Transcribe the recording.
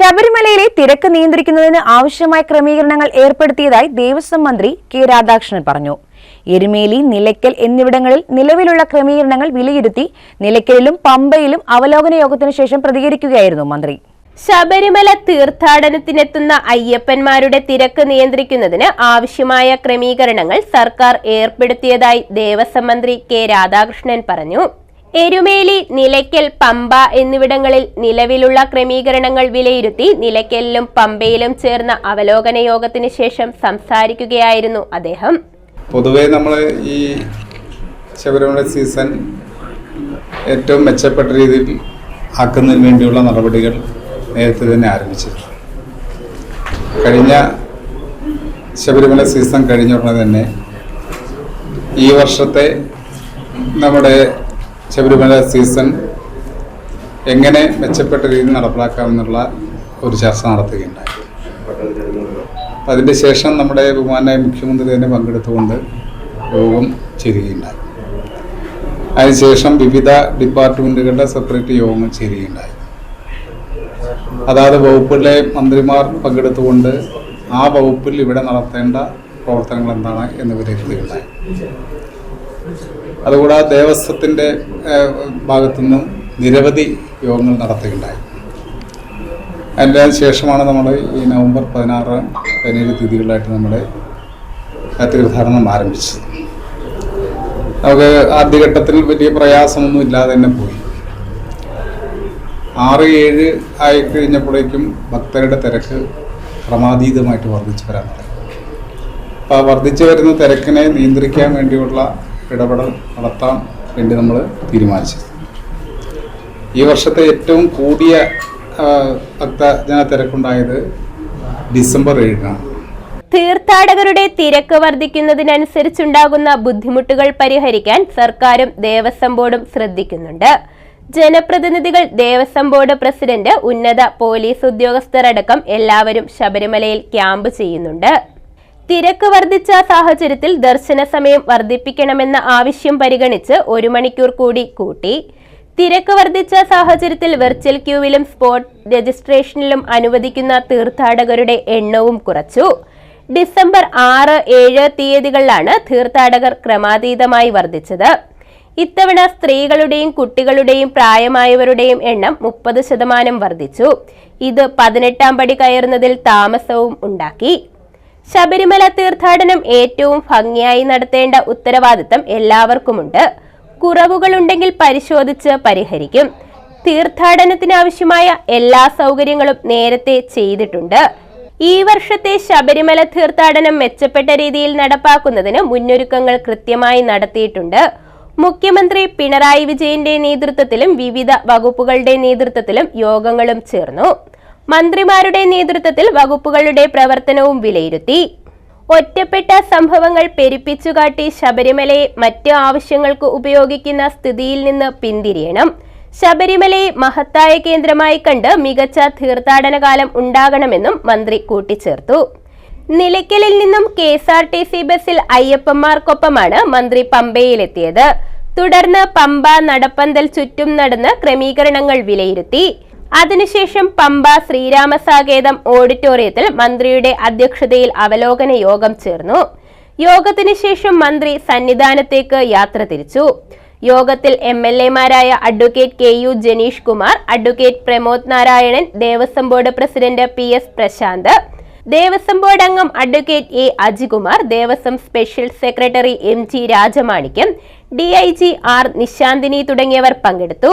ശബരിമലയിലെ തിരക്ക് നിയന്ത്രിക്കുന്നതിന് ആവശ്യമായ ക്രമീകരണങ്ങൾ ഏർപ്പെടുത്തിയതായി ദേവസ്വം മന്ത്രി കെ രാധാകൃഷ്ണൻ പറഞ്ഞു. എരുമേലി നിലയ്ക്കൽ എന്നിവിടങ്ങളിൽ നിലവിലുള്ള ക്രമീകരണങ്ങൾ വിലയിരുത്തി നിലയ്ക്കലിലും പമ്പയിലും അവലോകന യോഗത്തിനു ശേഷം പ്രതികരിക്കുകയായിരുന്നു മന്ത്രി. ശബരിമല തീർത്ഥാടനത്തിനെത്തുന്ന അയ്യപ്പന്മാരുടെ തിരക്ക് നിയന്ത്രിക്കുന്നതിന് ആവശ്യമായ ക്രമീകരണങ്ങൾ സർക്കാർ ഏർപ്പെടുത്തിയതായി ദേവസ്വം മന്ത്രി കെ രാധാകൃഷ്ണൻ പറഞ്ഞു. എരുമേലി നിലയ്ക്കൽ പമ്പ എന്നിവിടങ്ങളിൽ നിലവിലുള്ള ക്രമീകരണങ്ങൾ വിലയിരുത്തി നിലയ്ക്കലിലും പമ്പയിലും ചേർന്ന അവലോകന യോഗത്തിന് ശേഷം സംസാരിക്കുകയായിരുന്നു അദ്ദേഹം. പൊതുവേ നമ്മൾ ഈ ശബരിമല സീസൺ ഏറ്റവും മെച്ചപ്പെട്ട രീതിയിൽ ആക്കുന്നതിന് വേണ്ടിയുള്ള നടപടികൾ നേരത്തെ തന്നെ ആരംഭിച്ചിട്ടുണ്ട് കഴിഞ്ഞ ശബരിമല സീസൺ കഴിഞ്ഞ ഉടനെ തന്നെ ഈ വർഷത്തെ നമ്മുടെ ശബരിമല സീസൺ എങ്ങനെ മെച്ചപ്പെട്ട രീതിയിൽ നടപ്പിലാക്കാമെന്നുള്ള ഒരു ചർച്ച നടത്തുകയുണ്ടായി. അതിന്റെ ശേഷം നമ്മുടെ ബഹുമാനായ മുഖ്യമന്ത്രി തന്നെ പങ്കെടുത്തുകൊണ്ട് യോഗം ചേരുകയുണ്ടായി. അതിനുശേഷം വിവിധ ഡിപ്പാർട്ട്മെന്റുകളുടെ സെപ്പറേറ്റ് യോഗങ്ങൾ ചേരുകയുണ്ടായി. അതായത് വകുപ്പിലെ മന്ത്രിമാർ പങ്കെടുത്തുകൊണ്ട് ആ വകുപ്പിൽ ഇവിടെ നടത്തേണ്ട പ്രവർത്തനങ്ങൾ എന്താണ് എന്ന് വിലയിരുത്തുകയുണ്ടായി. അതുകൂടാതെ ദേവസ്വത്തിന്റെ ഭാഗത്തുനിന്നും നിരവധി യോഗങ്ങൾ നടത്തുകയുണ്ടായി. അതിന്റെ ശേഷമാണ് നമ്മൾ ഈ നവംബർ പതിനാറ് പതിനേഴ് തീയതികളിലായിട്ട് നമ്മൾ തീർത്ഥാടനം ആരംഭിച്ചത്. നമുക്ക് ആദ്യഘട്ടത്തിൽ വലിയ പ്രയാസമൊന്നും ഇല്ലാതെ തന്നെ പോയി. ആറ് ഏഴ് ആയി കഴിഞ്ഞപ്പോഴേക്കും ഭക്തരുടെ തിരക്ക് ക്രമാതീതമായിട്ട് വർദ്ധിച്ചു വരാൻ തുടങ്ങി. അപ്പോൾ ആ വർദ്ധിച്ചു വരുന്ന തിരക്കിനെ നിയന്ത്രിക്കാൻ വേണ്ടിയുള്ള ഇടപെടൽ നടത്താൻ വേണ്ടി നമ്മൾ തീരുമാനിച്ചത്. ഈ വർഷത്തെ ഏറ്റവും കൂടിയ ഭക്തജന തിരക്കുണ്ടായത് ഡിസംബർ ഏഴിനാണ്. തീർത്ഥാടകരുടെ തിരക്ക് വർദ്ധിക്കുന്നതിനനുസരിച്ചുണ്ടാകുന്ന ബുദ്ധിമുട്ടുകൾ പരിഹരിക്കാൻ സർക്കാരും ദേവസ്വം ബോർഡും ശ്രദ്ധിക്കുന്നുണ്ട്. ജനപ്രതിനിധികൾ ദേവസ്വം ബോർഡ് പ്രസിഡന്റ് ഉന്നത പോലീസ് ഉദ്യോഗസ്ഥരടക്കം എല്ലാവരും ശബരിമലയിൽ ക്യാമ്പ് ചെയ്യുന്നുണ്ട്. തിരക്ക് വർദ്ധിച്ച സാഹചര്യത്തിൽ ദർശന സമയം വർദ്ധിപ്പിക്കണമെന്ന ആവശ്യം പരിഗണിച്ച് ഒരു മണിക്കൂർ കൂടി കൂട്ടി. തിരക്ക് വർദ്ധിച്ച സാഹചര്യത്തിൽ വെർച്വൽ ക്യൂവിലും സ്പോട്ട് രജിസ്ട്രേഷനിലും അനുവദിക്കുന്ന തീർത്ഥാടകരുടെ എണ്ണവും കുറച്ചു. ഡിസംബർ ആറ് ഏഴ് തീയതികളിലാണ് തീർത്ഥാടകർ ക്രമാതീതമായി വർദ്ധിച്ചത്. ഇത്തവണ സ്ത്രീകളുടെയും കുട്ടികളുടെയും പ്രായമായവരുടെയും എണ്ണം മുപ്പത് ശതമാനം വർദ്ധിച്ചു. ഇത് പതിനെട്ടാം പടി കയറുന്നതിൽ താമസവും ഉണ്ടാക്കി. ശബരിമല തീർത്ഥാടനം ഏറ്റവും ഭംഗിയായി നടത്തേണ്ട ഉത്തരവാദിത്തം എല്ലാവർക്കുമുണ്ട്. കുറവുകളുണ്ടെങ്കിൽ പരിശോധിച്ച് പരിഹരിക്കും. തീർത്ഥാടനത്തിനാവശ്യമായ എല്ലാ സൗകര്യങ്ങളും നേരത്തെ ചെയ്തിട്ടുണ്ട്. ഈ വർഷത്തെ ശബരിമല തീർത്ഥാടനം മെച്ചപ്പെട്ട രീതിയിൽ നടപ്പാക്കുന്നതിന് മുന്നൊരുക്കങ്ങൾ കൃത്യമായി നടത്തിയിട്ടുണ്ട്. മുഖ്യമന്ത്രി പിണറായി വിജയന്റെ നേതൃത്വത്തിലും വിവിധ വകുപ്പുകളുടെ നേതൃത്വത്തിലും യോഗങ്ങളും ചേർന്നു. മന്ത്രിമാരുടെ നേതൃത്വത്തിൽ വകുപ്പുകളുടെ പ്രവർത്തനവും വിലയിരുത്തി. ഒറ്റപ്പെട്ട സംഭവങ്ങൾ പെരുപ്പിച്ചുകാട്ടി ശബരിമലയെ മറ്റ് ആവശ്യങ്ങൾക്ക് ഉപയോഗിക്കുന്ന സ്ഥിതിയിൽ നിന്ന് പിന്തിരിയണം. ശബരിമലയെ മഹത്തായ കേന്ദ്രമായി കണ്ട് മികച്ച തീർത്ഥാടന കാലം ഉണ്ടാകണമെന്നും മന്ത്രി കൂട്ടിച്ചേർത്തു. നിലയ്ക്കലിൽ നിന്നും K S R T C ബസ്സിൽ അയ്യപ്പന്മാർക്കൊപ്പമാണ് മന്ത്രി പമ്പയിലെത്തിയത്. തുടർന്ന് പമ്പ നടപ്പന്തൽ ചുറ്റും നടന്ന് ക്രമീകരണങ്ങൾ വിലയിരുത്തി. അതിനുശേഷം പമ്പ ശ്രീരാമസാകേതം ഓഡിറ്റോറിയത്തിൽ മന്ത്രിയുടെ അധ്യക്ഷതയിൽ അവലോകന യോഗം ചേർന്നു. യോഗത്തിന് ശേഷം മന്ത്രി സന്നിധാനത്തേക്ക് യാത്ര തിരിച്ചു. യോഗത്തിൽ M L എമാരായ advocate K U Janeesh Kumar advocate Pramod Narayanan Devaswom board president P S Prashanth Devaswom board അംഗം advocate A Ajikumar Devaswom special secretary M G Rajamanickam D I G R Nishanthini തുടങ്ങിയവർ പങ്കെടുത്തു.